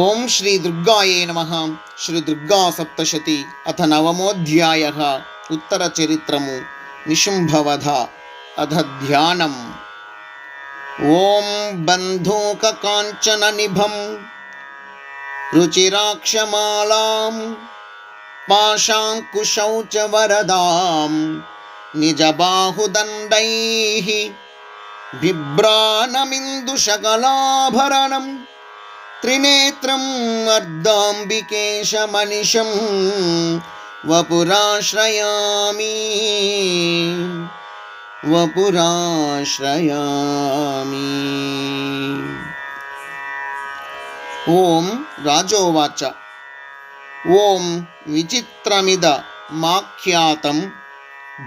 ఓం శ్రీ దుర్గాయే నమ శ్రీ దుర్గా సప్తశతి అథ నవమోధ్యాయ ఉత్తరచరిత్రము నిశుంభవధ అధ ధ్యానం ఓం బంధూకకాంచన నిభం రుచిరాక్షమాలాం పాశాంకుశౌ చ వరదాం నిజబాహుదండైః బిభ్రాణమిందుశకలాభరణం త్రినేత్రం అర్ధాంబికేశమనిషం వపురాశ్రయామి. వపురాశ్రయామి. ఓం రాజోవాచ. ఓం విచిత్రమిద మాఖ్యాతం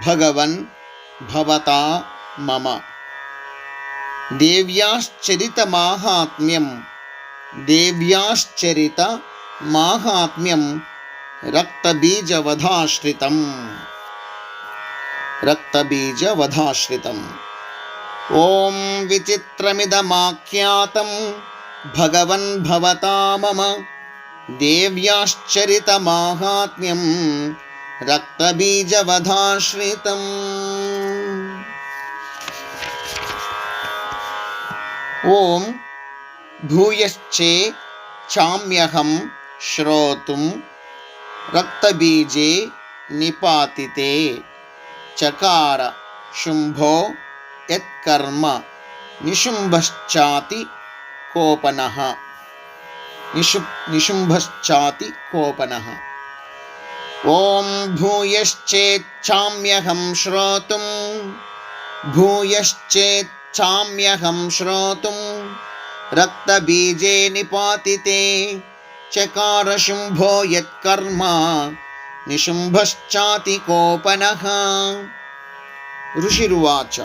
భగవన్ భవతా మమ. దేవ్యాశ్చరితమాహాత్మ్యం देव्याश्चरित माहात्म्यं रक्तबीजवधाश्रितम्। रक्तबीजवधाश्रितम्। ओम विचित्रमिदमाख्यात भगवन् भवता मम। देव्याश्चरित देव्याश्चरितमाहात्म्यं रक्तबीजवधाश्रितम्। ओम भूयश्चे चाम्यहम श्रोतुम रक्तबीजे निपातिते। चकार शुंभो यत्कर्म निशुंभश्चाति कोपनः। निशु निशुंभश्चाति कोपनः। ओम भूयश्चे चाम्यहम श्रोतुम भूयश्चे चाम्यहम श्रोतुम रक्तबीजे शुंभो यत्कर्मा निशुंभश्चाति निशुम्भश्चातिकोपनः ऋषिरुवाच।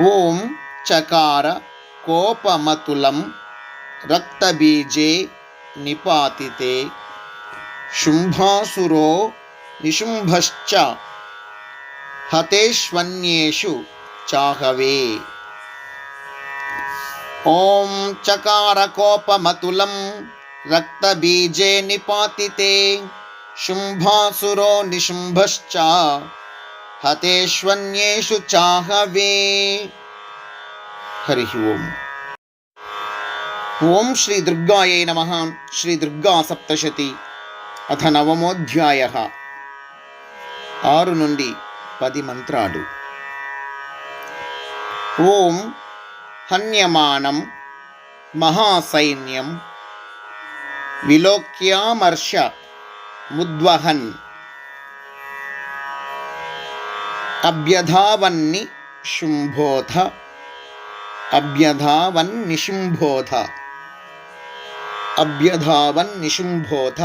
ओम चकार कोपमतुलं रक्तबीजे निपाति शुंभासुरो निशुंभश्च हतेष्वन्येषु चाहवे। హతేష్వన్యేషు చాహవే ఓం చకారకోపమతులం రక్తబీజే నిపాతితే శుంభాసురో నిశుంభశ్చ హతేష్వన్యేషు చాహవే. హరి ఓం. ఓం శ్రీ దుర్గాయై నమ. శ్రీ దుర్గా సప్తశతి. అథ నవమోధ్యాయ. ఆరు నుండి పది మంత్రాలు. ఓం హన్యమానం మహాసైన్యం విలోక్యామర్ష ముద్వహన్ అభ్యధావన్ని శుంభోధ అభ్యధావన్నిశుంభోధ అభ్యధావన్నిశుంభోధ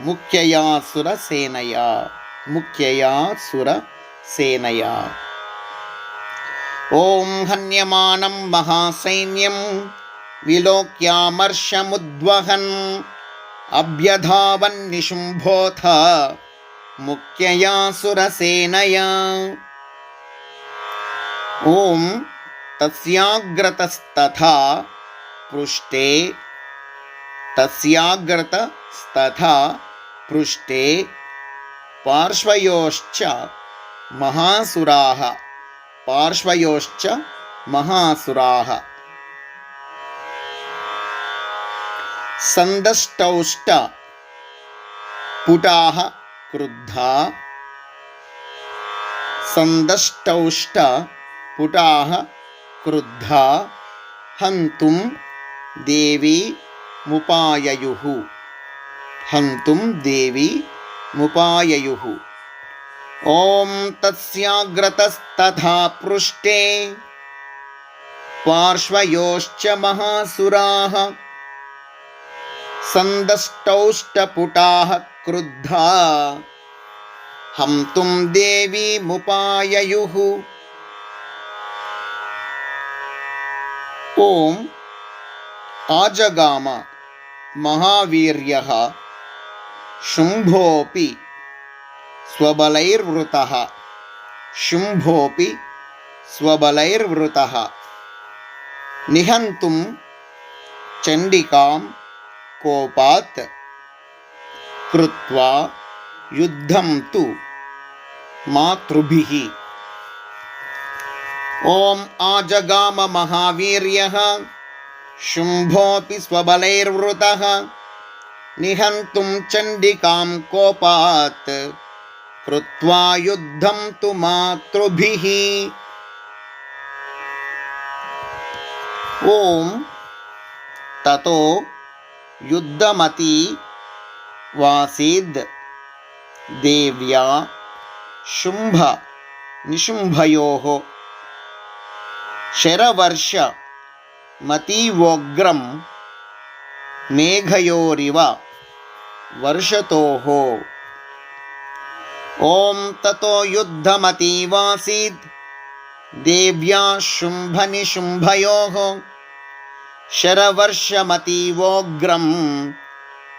ముఖ్యయా సురసేనయా ముఖ్యయా సురసేనయా ఓం హన్యమానం మహాసైన్యం విలోక్యామర్షముద్వహన్ అభ్యధావన్నిశుంభోథ ముఖ్యయా సురసేనయా ఓం తస్యాగ్రతస్తథా పృష్టే తస్యాగ్రతస్తథా పృష్టే పార్శ్వయోశ్చ మహాసురాः. पार्श्वयोश्च महासुराः। सन्दष्टौश्च पुटाः क्रुद्धा। सन्दष्टौश्च पुटाः क्रुद्धा। हन्तुं देवीमुपाययुः सन्दष्टौष्टौतुं देवीयुः ॐ तस्याग्रतस्तथा पृष्टे पार्श्वयोश्च महासुराः सन्दष्टौष्टपुटाः क्रुद्धा। हन्तुं देवीमुपाययुः ॐ आजगाम महावीर्यः शुम्भोऽपि स्वबलैर्वृतः। शुम्भोऽपि स्वबलैर्वृतः। निहन्तुं चण्डिकां कोपात् कृत्वा युद्धं तु मातृभिः। ओम् आजगाममहावीर्यः शुम्भोऽपि स्वबलैर्वृतः। निहन्तुं चण्डिकां कोपात् कृत्वा युद्धं तु मातृभिः ॐ ततो युद्धमती वासीद् देव्या शुम्भ निशुम्भयोः शरवर्ष मतीवोग्रं मेघयोरिव वर्षतोः ॐ ततो युद्धमतीवासीत् देव्या शुम्भनिशुम्भयोः शरवर्षमतीवोग्रं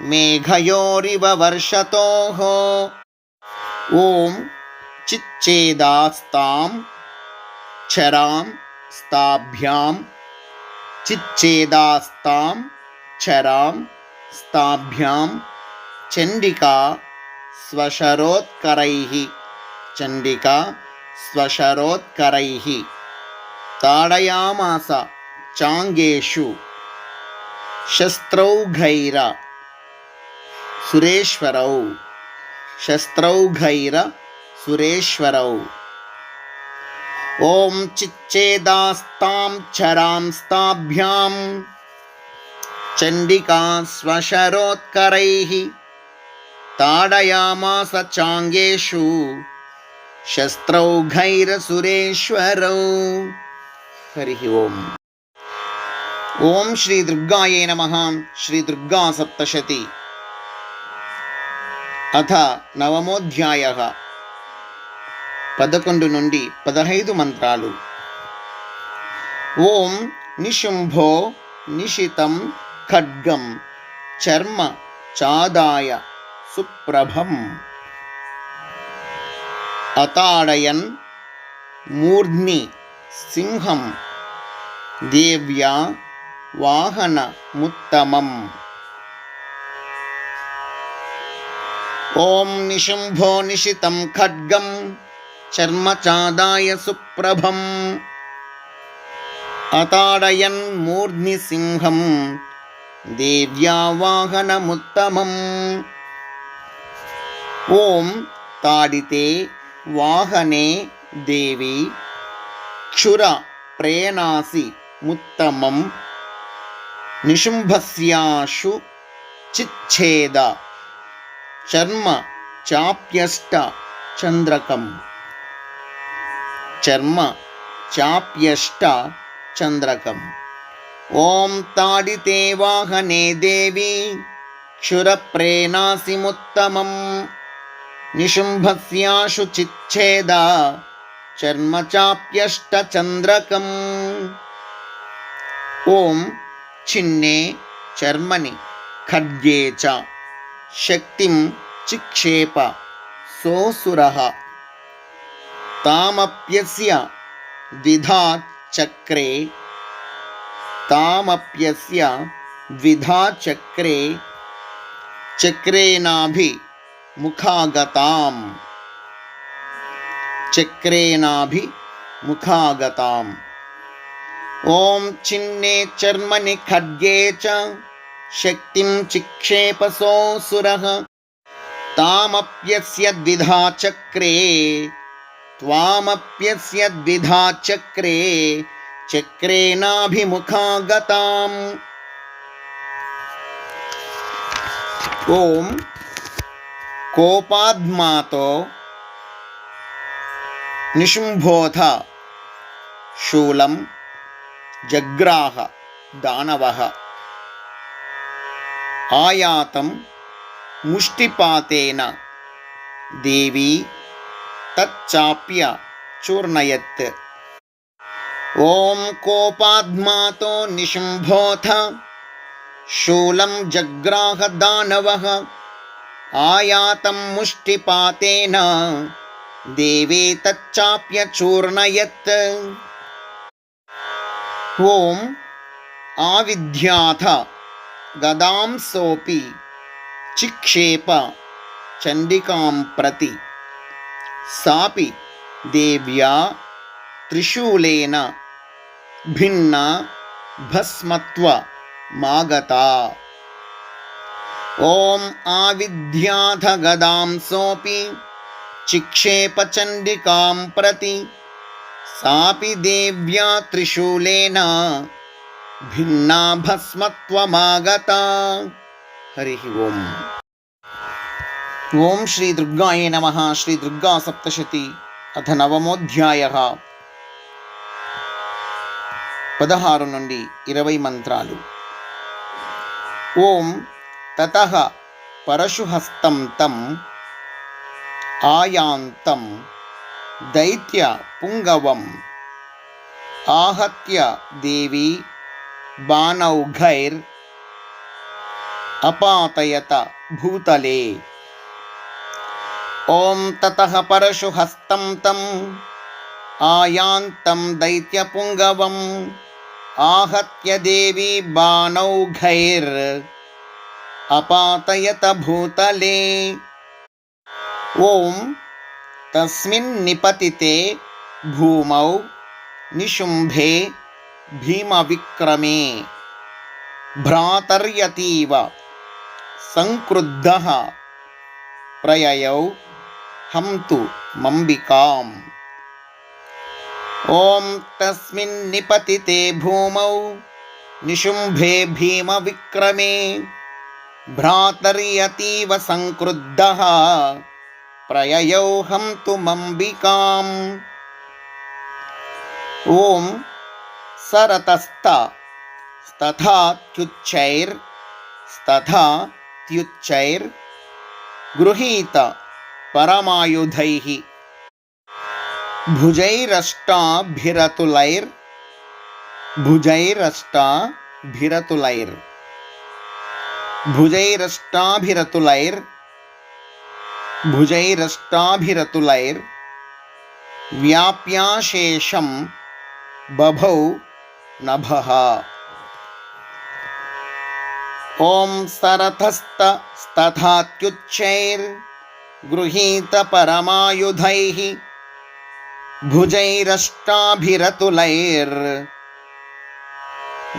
मेघयोरिव वर्षतोः ॐ चिच्चेदास्तां क्षरां स्ताभ्यां चिच्चेदास्तां क्षरां स्ताभ्यां चण्डिका स्वशरोत्करैः। चण्डिका स्वशरोत्करैः। ताडयामास चाङ्गेषु। शस्त्रौघैर सुरेश्वरौ। शस्त्रौर सुरेश्वरौ। ॐ चिच्चेदास्तां चरांस्ताभ्यां। चण्डिका स्वशरोत्करैः। ताडयामास चाङ्गेषु शस्त्रौघैरसुरेश्वरौ हरिः ओम् ॐ श्रीदुर्गायै नमः श्रीदुर्गासप्तशती अथ नवमोऽध्यायः పదకొండు నుండి పదహైదు మంత్రాలు ఓం నిశుంభో నిశితం ఖడ్గం చర్మ చాదాయ సుప్రభం. అతాడయన్ మూర్ధ్ని సింహం. దేవ్యా వాహనముత్తమం ఓం నిశంభో నిశితం ఖడ్గం చర్మచాదాయ సుప్రభం. అతాడయన్ మూర్ధ్ని సింహం. దేవ్యా వాహనముత్తమం ఓం తాడితే వాహనే దేవి క్షుర ప్రేణాసి ముత్తమం నిశుంభస్యాషు చిచ్ఛేద చర్మ చాప్యష్ట చంద్రకం చర్మ చాప్యష్ట చంద్రకం ఓం తాడితే వాహనే దేవి క్షురప్రేణాసి ముత్తమం निशुम्भस्याशु चिच्छेदा। चर्मचाप्यष्टचन्द्रकम्। ॐ छिन्ने चर्मणि खड्गे च शक्तिं चिक्षेप सोऽसुरः। तामप्यस्य चक्रे तामप्यस्य द्विधाचक्रे चक्रेनाभि चक्रेणाभिमुखागताम् चक्रेणाभिमुखागताम् ॐ छिन्ने चर्मनि खड्गे च, शक्तिं चिक्षेपसोऽसुरः तामप्यस्य द्विधा चक्रे, त्वामप्यस्य द्विधा चक्रे, चक्रेणाभिमुखागताम्। ॐ కోపాద్మాతో నిశుంభోధ శూలం జగ్రాహ దానవ ఆయాతం ముష్టిపాతేన దేవీ తచ్చాప్య చూర్ణయత్. ఓం కోపాద్మాతో నిశుంభోథ శూలం జగ్రాహ దానవ. आयातं मुष्टिपातेन देवे तच्चाप्य चूर्णयत्। ॐ आविध्याथ गदां सोऽपि चिक्षेप चण्डिकां प्रति। सापि देव्या त्रिशूलेन भिन्ना भस्मत्वमागता ॐ आविध्याथ गदां सोऽपि चिक्षेपचण्डिकां प्रति सापि देव्या त्रिशूलेन भिन्ना भस्मत्वमागता हरिः ओम् ఓం శ్రీ దుర్గాయ నమ శ్రీ దుర్గా సప్తశతి అథ నవమోధ్యాయ పదహారు నుండి ఇరవై మంత్రాలు ఓం ततः परशुहस्तं तम् आयान्तं दैत्यपुङ्गवम् आहत्य देवी बाणौघैर् अपातयत भूतले। ॐ ततः परशुहस्तं तम् आयान्तं दैत्यपुङ्गवम् आहत्य देवी बाणौघैर् అపాతయత భూతలే ఓం తస్మిన్నిపతితే భూమౌ నిశుంభే భీమవిక్రమే. భ్రాతర్యతీవ సంక్రుద్ధ. ప్రయయౌ హంతు మంబికాం. ఓం తస్మిన్నిపతితే భూమౌ నిశుంభే భీమవిక్రమే. भ्रातर्यतीव सङ्क्रुद्धः प्रययौ हन्तु मम्बिकाम् ॐ सरतस्त स्तथात्युच्चैर्स्तथा त्युच्चैर् परमायुधैः भुजैरष्टाभिरतुलैर्। भुजैरष्टाभिरतुलैर्। व्याप्याशेषं बभौ नभः। ॐ सरथस्तस्थात्युच्चैर्गृहीतपरमायुधैः भुजैरष्टाभिरतुलैर्।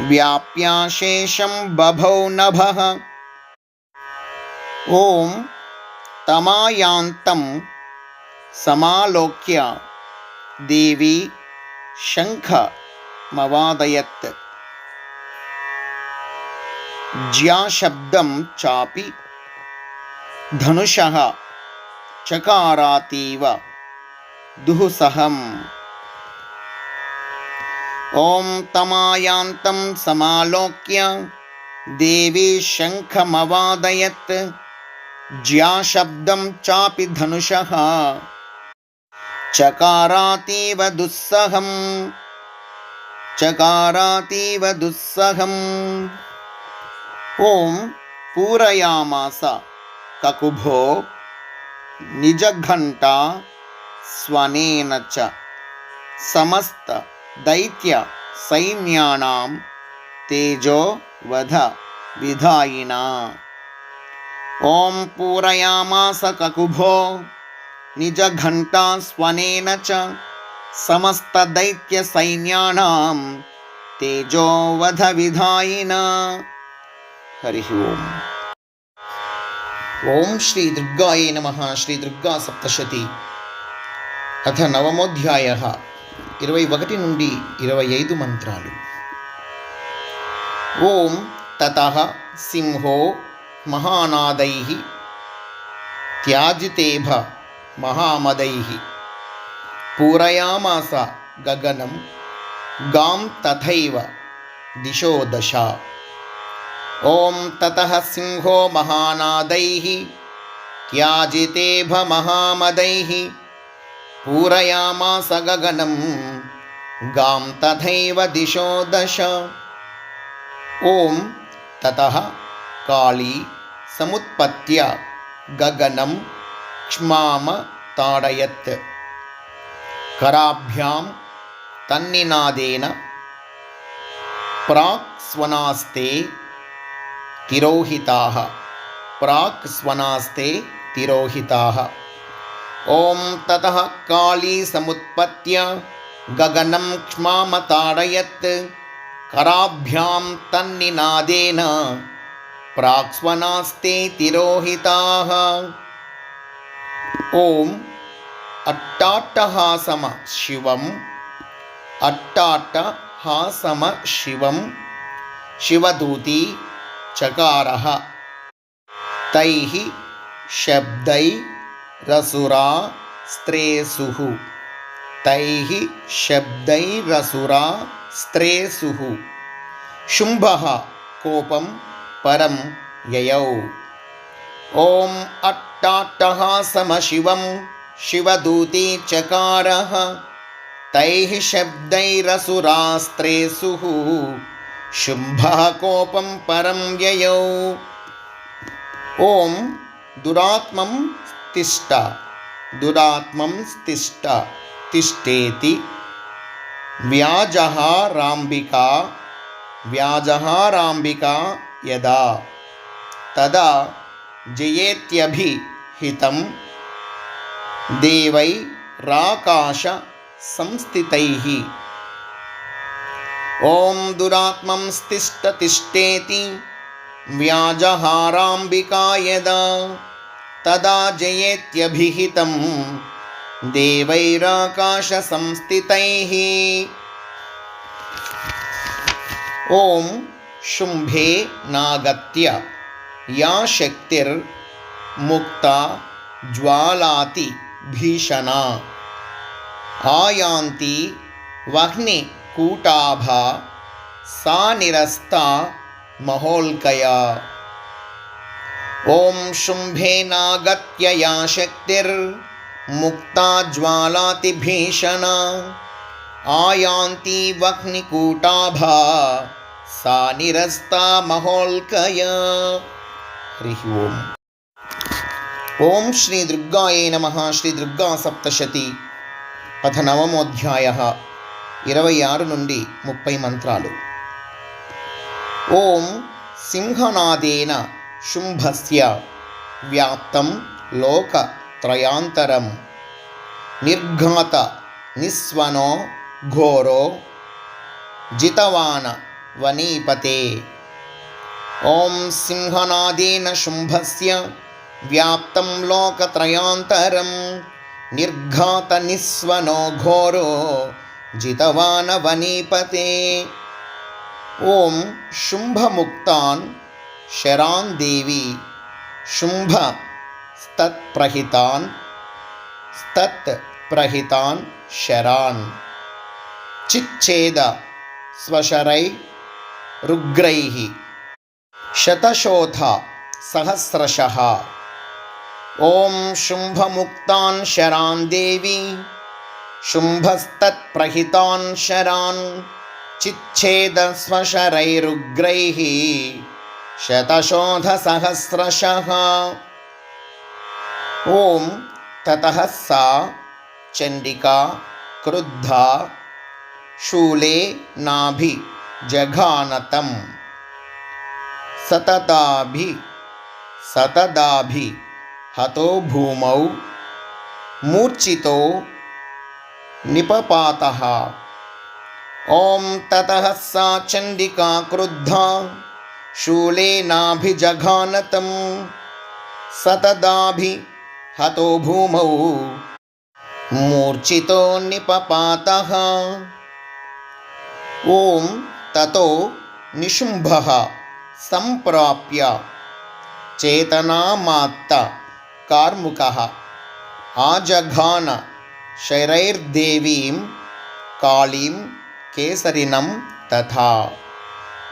व्याप्याशेषं बभौ नभः। ॐ तमायान्तं समालोक्य देवी शङ्खमवादयत् ज्याशब्दं चापि धनुषः चकारातीव दुःसहम् ॐ तमायान्तं समालोक्य देवी शङ्खमवादयत् ज्याशब्दं चापि धनुषः। चकारातीव दुस्सहम्। चकारातीव दुस्सहम्। ॐ पूरयामास। ककुभो निजघण्टा स्वनेन च। समस्तदैत्यसैन्यानां तेजो वध विधायिना ॐ पूरयामास ककुभो निजघण्टा स्वनेन च समस्तदैत्यसैन्यानां तेजोवधविधायिना हरिः ओम् ఓం శ్రీ దుర్గాయ నమ శ్రీ దుర్గా సప్తశతి అథ నవమోధ్యాయ ఇరవై ఒకటి నుండి ఇరవై ఐదు మంత్రాలు ఓం తత సింహో महानाद त्याजितेभ महामद। पूरयामास गगनं, गां तथैव दिशो दशा। ॐ ततः सिंहो महानाद त्याजितेभ महामद। पूरयामास गगनं, गां तथैव दिशो दश। ॐ तथा काली समुत्पत्य गगनं क्ष्माम ताडयत्। कराभ्यां तन्निनादेन प्राक् स्वनास्ते तिरोहिताः। प्राक् स्वनास्ते तिरोहिताः। ॐ ततः काली समुत्पत्य गगनं क्ष्मामताडयत् कराभ्यां तन्निनादेन प्राक्स्वनास्ते तिरोहिताः। ॐ अट्टाट्टहासम शिवम् अट्टाट्टहासम शिवं शिवदूती चकारः। तैः शब्दैरसुरा स्त्रेसुः। तैः शब्दैरसुरा स्त्रेसुः। शुम्भः कोपं परं ययौ ॐ अट्टाट्टहासमशिवं शिवदूती चकारः तैः शब्दैरसुरास्त्रेसुः शुम्भः कोपं परं ययौ ॐ दुरात्मं तिष्ठ दुरात्मं तिष्ठ तिष्ठेति व्याजहाराम्बिका व्याजहाराम्बिका यदा तदा जयेत्यभिहितं देवैराकाशसंस्थितैः ॐ दुरात्मं स्तिष्ठतिष्ठेति व्याजहाराम्बिका यदा तदा जयेत्यभिहितं देवैराकाशसंस्थितैः ॐ शुम्भे नागत्य या शक्तिर्मुक्ता ज्वालाति भीषणा आयान्ति वह्निकूटाभा सा निरस्ता महोल्कया ॐ शुम्भेनागत्य या शक्तिर्मुक्ता ज्वालाति भीषणा आयान्ति वह्निकूटाभा సా నిరస్తా మహోల్కయ. హరి ఓం. ఓం శ్రీ దుర్గాయే నమ. శ్రీ దుర్గా సప్తశతి. పథనవమోధ్యాయ. ఇరవై ఆరు నుండి ముప్పై మంత్రాలు. ఓం సింహనాదేన శుంభస్య వ్యాప్తం లోక త్రయాంతరం. నిర్ఘాత నిస్వనో ఘోరో జితవాన వనీపతే ఓం సింహనాదేన శుంభస్య వ్యాప్తం లోకత్రయాంతరం నిర్ఘాత నిస్వనో ఘోరో జితవాన వనీపతే ఓం శుంభముక్తాన్ శరాన్ దేవి శుంభ స్తత్ప్రహితాన్ స్తత్ ప్రహితాన్ శరాన్ చిచ్ఛేద స్వశరై रुग्रैः शतशोथ सहस्रशः। शुंभ मुक्ता शरान् देवी, शुम्भस्तत्प्रहितान् शरान्, चिच्छेदस्वशरैरुग्रैः शतशोधसहस्रशः ॐ ततः सा चंडिका क्रुद्धा, शूले, नाभि। सतताभि, सतदाभि, हतो भूमौ मूर्छितो निपपातः। ॐ ततः सा चण्डिका क्रुद्धा शूलेनाभिजघानतं सतदाभि, हतो भूमौ मूर्छितो निपपातः। ॐ ततो निशुम्भः सम्प्राप्य चेतनामात्तकार्मुकः आजघानशरैर्देवीं कालीं केसरिनं तथा।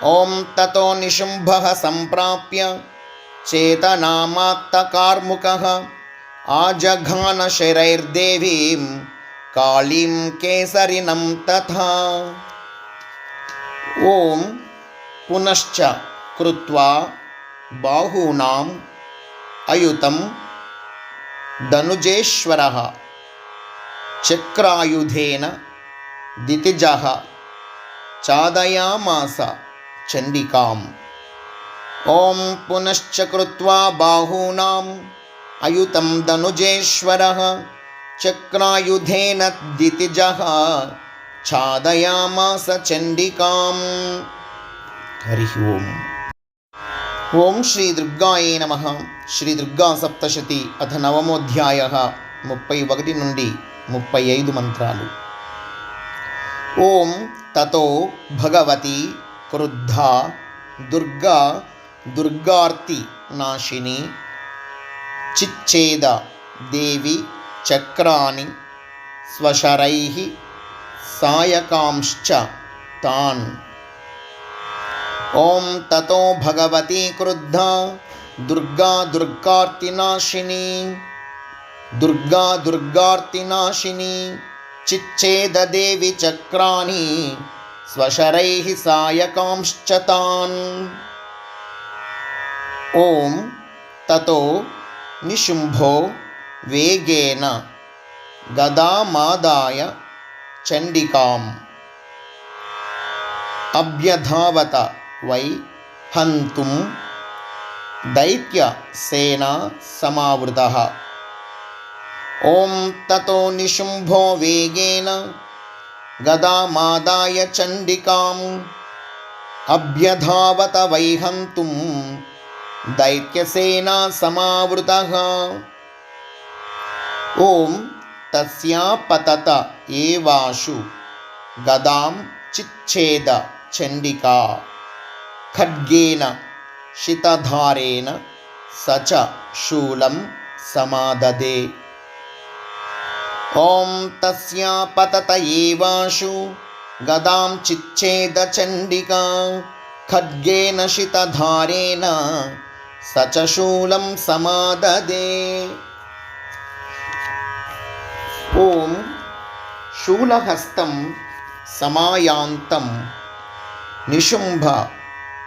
ॐ ततो निशुम्भः सम्प्राप्य चेतनामात्तकार्मुकः आजघानशरैर्देवीं कालीं केसरिनं तथा। ओम पुनश्च कृत्वा बाहूनाम् अयुतं दनुजेश्वरः चक्रायुधेन दितिज चादयामास चण्डिकाम्। ॐ पुनश्च कृत्वा बाहूनाम् अयुतं दनुजेश्वरः चक्रायुधेन दितिजः। ఛాదయామాస చండికాం. హరి ఓం. ఓం శ్రీ దుర్గాయే నమ. శ్రీ దుర్గా సప్తశతి అథ నవమోధ్యాయ ముప్పై ఒకటి నుండి ముప్పై ఐదు మంత్రాలు. ఓం తతో భగవతి క్రుద్ధ దుర్గా దుర్గార్తి నాశిని చిచ్ఛేద దేవి చక్రాని స్వశరై सायकांश्च तान्। ॐ ततो भगवती क्रुद्धा दुर्गा दुर्गार्तिनाशिनी दुर्गा दुर्गार्तिनाशिनी चिच्छेददेवि चक्राणि स्वशरैः सायकांश्च तान्। ॐ ततो निशुम्भो वेगेन गदामादाय चण्डिकाम्। अभ्यधावत वै हन्तुं। दैत्यसेना समावृतः। ॐ ततो निशुम्भो वेगेन। गदामादाय चण्डिकाम्। अभ्यधावत वै हन्तुं। दैत्यसेना समावृतः। ॐ తస్యాపతత ఏవాషు గదాం చిచ్ఛేద చండికా ఖడ్గేన శితధారేణ సచ శూలం సమాదదే ఓం తస్యాపతత ఏవాషు గదాం చిచ్ఛేద చండికా ఖడ్గేన శితధారేణ సచ శూలం సమాదదే ఓం శూలహస్తం సమాయాంతం నిశుంభ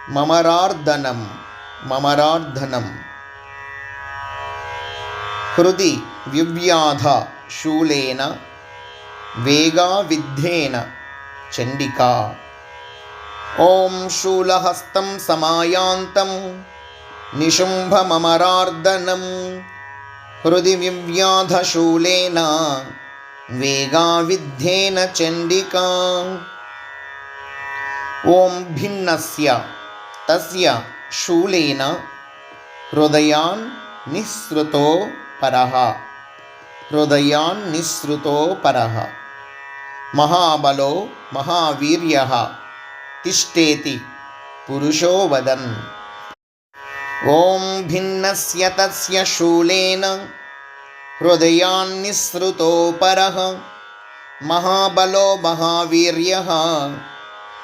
మమరార్ధనం మమరార్ధనం హృది వివ్యాధ శూలేన వేగావిద్ధేన చండికా. ఓం శూలహస్తం సమాయాంతం నిశుంభమమరార్దనం హృది వివ్యాధశూలేన वेगाविद्धेन चण्डिका। ॐ भिन्नस्य तस्य शूलेन हृदयान् निःसृतो परः। हृदयान् निःसृतो परः। महाबलो महावीर्यः तिष्ठेति पुरुषो वदन्। ॐ भिन्नस्य तस्य शूलेन హృదయాన్నిసృతో పరః మహాబలో మహావీర్యः.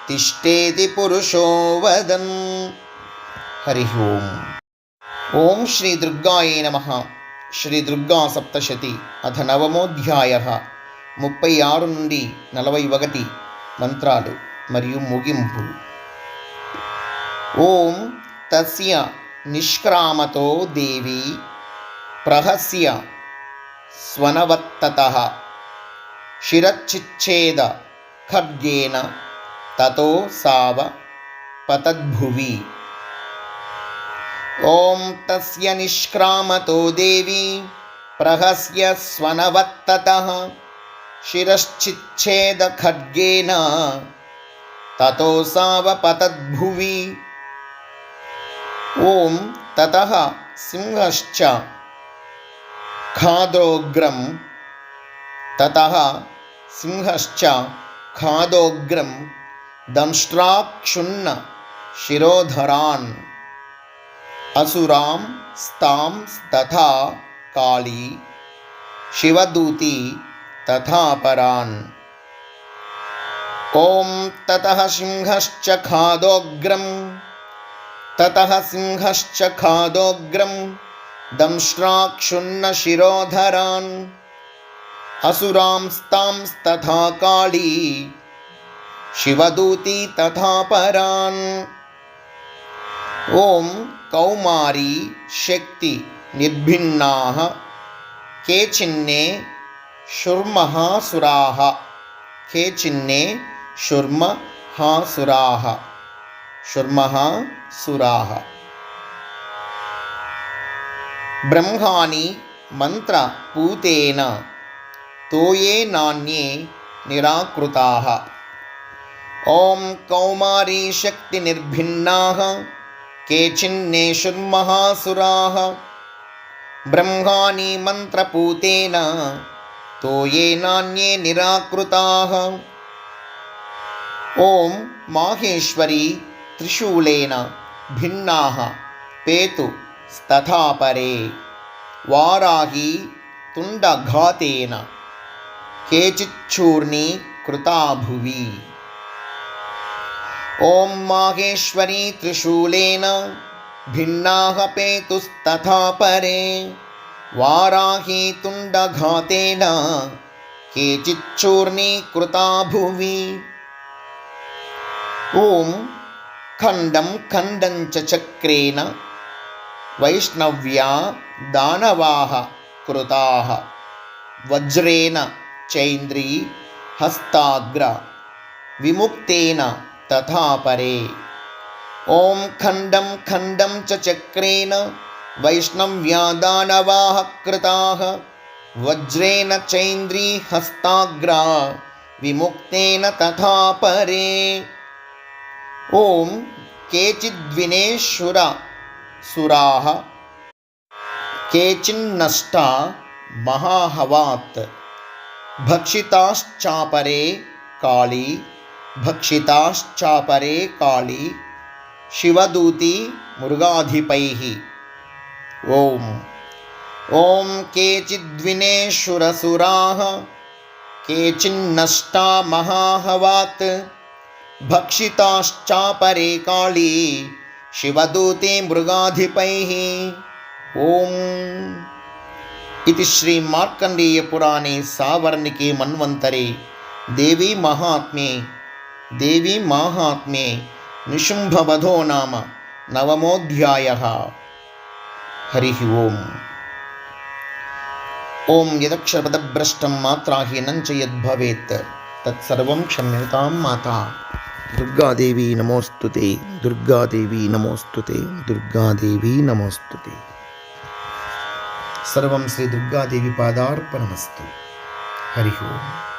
తిష్టేతి పురుషో వదన్. హరి ఓం. ఓం శ్రీ దుర్గాయే నమ. శ్రీ దుర్గా సప్తశతి అథ నవమోధ్యాయ. ముప్పై ఆరు నుండి నలభై ఒకటి మంత్రాలు మరియు ముగింపు. ఓం తస్య నిష్క్రామతో దేవి. ప్రహస్య स्वनवत्त शिरच्छिच्छेद खड्गेन ततो साव पतद्भुवि। ॐ तस्य निष्क्रामतो देवी, प्रहस्य स्वनवत्ततः। शिरश्चिच्छेदखड्गेन ततो सावपतद्भुवि ॐ ततः सिंहश्च खादोग्रं ततः सिंहश्च खादोग्रं दंष्ट्राक्षुन्न शिरोधरान्। असुरां स्तां तथा काली, शिवदूती तथा परान्। ॐ ततः सिंहश्च खादोग्रं ततः सिंहश्च खादोग्रम् दंश्राक्षुन्न दंश्राक्षुन्नशिरोधरान् असुरांस्तांस्तथा काली शिवदूती तथा परान्। ओम कौमारी शक्ति निर्भिन्नाः केचिन्ने शुर्महासुराः केचिन्ने शुर्महासुराः शुर्महासुराः। ब्रह्माणि मन्त्रपूतेन तोयेनान्ये निराकृताः। ॐ कौमारीशक्तिनिर्भिन्नाः केचिन्नेषुर्महासुराः ब्रह्माणि मन्त्रपूतेन तोयेनान्ये निराकृताः। ॐ माहेश्वरी त्रिशूलेन भिन्नाः। पेतु। तथा परे वाराही तुण्डघातेन केचिच्चूर्णी कृता भुवि। ॐ माहेश्वरी त्रिशूलेन भिन्नाः पेतुस्तथा परे वाराही तुण्डघातेन केचिच्चूर्णीकृता भुवि। ॐ खण्डं खण्डं च चक्रेण वैष्णव्या दानवाः कृताः। वज्रेण चैन्द्री हस्ताग्र विमुक्तेन तथा परे। ॐ खण्डं खण्डं च चक्रेण वैष्णव्यादानवाः कृताः। वज्रेण चैन्द्री हस्ताग्रा विमुक्तेन तथा परे। ॐ केचिद्विनेश्वर सुराः केचिन्नष्टा महाहवात्। भक्षिताश्चापरे काली भक्षिताश्चापरे काली, शिवदूती मृगाधिपैः। ॐ ॐ केचिद्विनेश्वरसुराः केचिन्नष्टा महाहवात्। भक्षिताश्चापरे काली శివదూతి మృగాధిపై. ఓం. ఇది శ్రీ మార్కండేయ పురాణి సావర్ణికి మన్వంతరి. దేవీ మహాత్మ్యే. దేవీ మహాత్మ్యే. నిశుంభవధో నామ. నవమోధ్యాయ. హరి ఓం. ఓం యదక్షపదభ్రష్టం మాత్రాహీనం చ తత్సర్వం క్షమ్యతాం మాతా. దుర్గాదేవి నమోస్తుతే దుర్గాదేవి నమోస్తుతే దుర్గాదేవి నమోస్తుతే సర్వం శ్రీ దుర్గాదేవి పాదార్పణమస్తు. హరి ఓం.